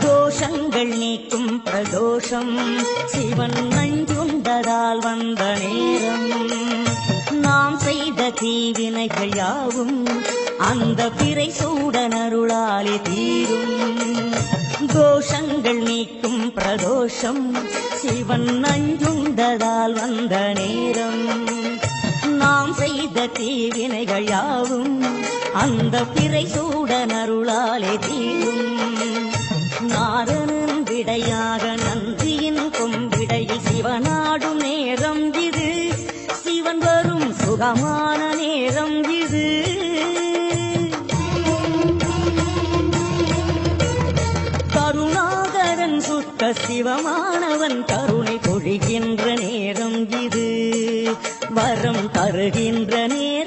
தோஷங்கள் நீக்கும் பிரதோஷம். சிவன் நஞ்சுண்டதால் வந்த நேரம். நாம் செய்த தீவினைகள் யாவும் அந்த பிறை சூடனருளாலே தீரும். தோஷங்கள் நீக்கும் பிரதோஷம். சிவன் நஞ்சுண்டதால் வந்த நேரம். நாம் செய்த தீவினைகள் யாவும் அந்த பிறை சூடனருளாலே தீரும். நாரணன் விடையாக நந்தியின் கொம்பிடையில் சிவனாடும் நேரம் இது. சிவன் வரும் சுகமான நேரம் இது. கருணாகரன் சுத்த சிவமானவன் கருணை பொழிகின்ற நேரம் இது. வரம் தருகின்ற நேரம்